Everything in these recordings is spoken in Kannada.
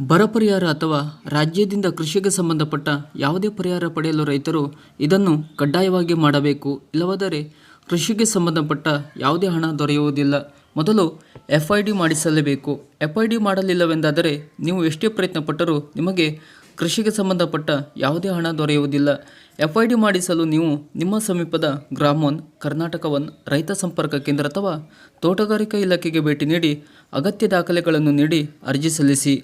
ಬರ ಪರಿಹಾರ ಅಥವಾ ರಾಜ್ಯದಿಂದ ಕೃಷಿಗೆ ಸಂಬಂಧಪಟ್ಟ ಯಾವುದೇ ಪರಿಹಾರ ಪಡೆಯಲು ರೈತರು ಇದನ್ನು ಕಡ್ಡಾಯವಾಗಿ ಮಾಡಬೇಕು. ಇಲ್ಲವಾದರೆ ಕೃಷಿಗೆ ಸಂಬಂಧಪಟ್ಟ ಯಾವುದೇ ಹಣ ದೊರೆಯುವುದಿಲ್ಲ. ಮೊದಲು ಎಫ್ ಐ ಡಿ ಮಾಡಿಸಲೇಬೇಕು. ಎಫ್ ಐ ಡಿ ಮಾಡಲಿಲ್ಲವೆಂದಾದರೆ ನೀವು ಎಷ್ಟೇ ಪ್ರಯತ್ನ ಪಟ್ಟರೂ ನಿಮಗೆ ಕೃಷಿಗೆ ಸಂಬಂಧಪಟ್ಟ ಯಾವುದೇ ಹಣ ದೊರೆಯುವುದಿಲ್ಲ. ಎಫ್ ಐ ಡಿ ಮಾಡಿಸಲು ನೀವು ನಿಮ್ಮ ಸಮೀಪದ ಗ್ರಾಮೋನ್ ಕರ್ನಾಟಕ ಒನ್ ರೈತ ಸಂಪರ್ಕ ಕೇಂದ್ರ ಅಥವಾ ತೋಟಗಾರಿಕಾ ಇಲಾಖೆಗೆ ಭೇಟಿ ನೀಡಿ ಅಗತ್ಯ ದಾಖಲೆಗಳನ್ನು ನೀಡಿ ಅರ್ಜಿ ಸಲ್ಲಿಸಿ.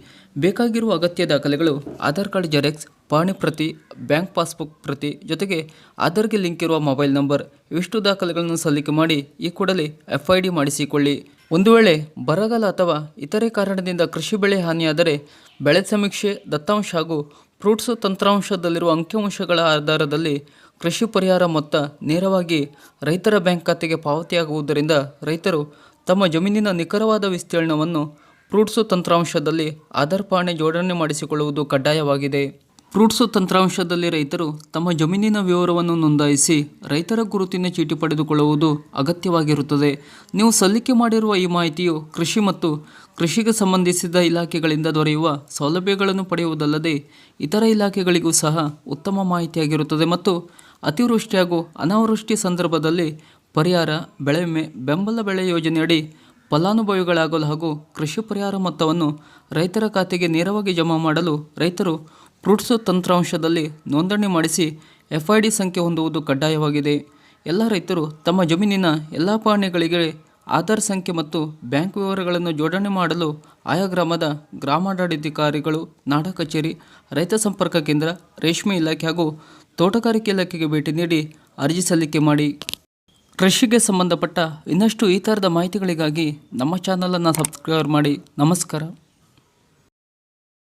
ಬೇಕಾಗಿರುವ ಅಗತ್ಯ ದಾಖಲೆಗಳು ಆಧಾರ್ ಕಾರ್ಡ್ ಜೆರಾಕ್ಸ್, ಪಾಣಿ ಪ್ರತಿ, ಬ್ಯಾಂಕ್ ಪಾಸ್ಬುಕ್ ಪ್ರತಿ ಜೊತೆಗೆ ಆಧಾರ್ಗೆ ಲಿಂಕ್ ಇರುವ ಮೊಬೈಲ್ ನಂಬರ್. ಇವಿಷ್ಟು ದಾಖಲೆಗಳನ್ನು ಸಲ್ಲಿಕೆ ಮಾಡಿ ಈ ಕೂಡಲೇ ಎಫ್ ಐ ಡಿ ಮಾಡಿಸಿಕೊಳ್ಳಿ. ಒಂದು ವೇಳೆ ಬರಗಾಲ ಅಥವಾ ಇತರೆ ಕಾರಣದಿಂದ ಕೃಷಿ ಬೆಳೆ ಹಾನಿಯಾದರೆ ಬೆಳೆ ಸಮೀಕ್ಷೆ, ದತ್ತಾಂಶ ಹಾಗೂ ಫ್ರೂಟ್ಸ್ ತಂತ್ರಾಂಶದಲ್ಲಿರುವ ಅಂಕಿಅಂಶಗಳ ಆಧಾರದಲ್ಲಿ ಕೃಷಿ ಪರಿಹಾರ ಮೊತ್ತ ನೇರವಾಗಿ ರೈತರ ಬ್ಯಾಂಕ್ ಖಾತೆಗೆ ಪಾವತಿಯಾಗುವುದರಿಂದ ರೈತರು ತಮ್ಮ ಜಮೀನಿನ ನಿಖರವಾದ ವಿಸ್ತೀರ್ಣವನ್ನು ಫ್ರೂಟ್ಸು ತಂತ್ರಾಂಶದಲ್ಲಿ ಆಧಾರ್ ಜೋಡಣೆ ಮಾಡಿಸಿಕೊಳ್ಳುವುದು ಕಡ್ಡಾಯವಾಗಿದೆ. ಫ್ರೂಟ್ಸು ತಂತ್ರಾಂಶದಲ್ಲಿ ರೈತರು ತಮ್ಮ ಜಮೀನಿನ ವಿವರವನ್ನು ನೋಂದಾಯಿಸಿ ರೈತರ ಗುರುತಿನ ಚೀಟಿ ಪಡೆದುಕೊಳ್ಳುವುದು ಅಗತ್ಯವಾಗಿರುತ್ತದೆ. ನೀವು ಸಲ್ಲಿಕೆ ಮಾಡಿರುವ ಈ ಮಾಹಿತಿಯು ಕೃಷಿ ಮತ್ತು ಕೃಷಿಗೆ ಸಂಬಂಧಿಸಿದ ಇಲಾಖೆಗಳಿಂದ ದೊರೆಯುವ ಸೌಲಭ್ಯಗಳನ್ನು ಪಡೆಯುವುದಲ್ಲದೆ ಇತರ ಇಲಾಖೆಗಳಿಗೂ ಸಹ ಉತ್ತಮ ಮಾಹಿತಿಯಾಗಿರುತ್ತದೆ ಮತ್ತು ಅತಿವೃಷ್ಟಿ ಹಾಗೂ ಅನಾವೃಷ್ಟಿ ಸಂದರ್ಭದಲ್ಲಿ ಪರಿಹಾರ ಬೆಳೆ ವಿಮೆ ಬೆಂಬಲ ಬೆಳೆ ಯೋಜನೆಯಡಿ ಫಲಾನುಭವಿಗಳಾಗಲು ಹಾಗೂ ಕೃಷಿ ಪರಿಹಾರ ಮೊತ್ತವನ್ನು ರೈತರ ಖಾತೆಗೆ ನೇರವಾಗಿ ಜಮಾ ಮಾಡಲು ರೈತರು ಫ್ರೂಟ್ಸ್ ತಂತ್ರಾಂಶದಲ್ಲಿ ನೋಂದಣಿ ಮಾಡಿಸಿ ಎಫ್ ಐ ಡಿ ಸಂಖ್ಯೆ ಹೊಂದುವುದು ಕಡ್ಡಾಯವಾಗಿದೆ. ಎಲ್ಲ ರೈತರು ತಮ್ಮ ಜಮೀನಿನ ಎಲ್ಲ ಪಾಣಿಗಳಿಗೆ ಆಧಾರ್ ಸಂಖ್ಯೆ ಮತ್ತು ಬ್ಯಾಂಕ್ ವಿವರಗಳನ್ನು ಜೋಡಣೆ ಮಾಡಲು ಆಯಾ ಗ್ರಾಮದ ಗ್ರಾಮಾಡಳಿತಾಧಿಕಾರಿಗಳು ನಾಡ ಕಚೇರಿ, ರೈತ ಸಂಪರ್ಕ ಕೇಂದ್ರ, ರೇಷ್ಮೆ ಇಲಾಖೆ ಹಾಗೂ ತೋಟಗಾರಿಕೆ ಇಲಾಖೆಗೆ ಭೇಟಿ ನೀಡಿ ಅರ್ಜಿ ಸಲ್ಲಿಕೆ ಮಾಡಿ. ಕೃಷಿಗೆ ಸಂಬಂಧಪಟ್ಟ ಇನ್ನಷ್ಟು ಈ ಥರದ ಮಾಹಿತಿಗಳಿಗಾಗಿ ನಮ್ಮ ಚಾನಲನ್ನು ಸಬ್ಸ್ಕ್ರೈಬ್ ಮಾಡಿ. ನಮಸ್ಕಾರ.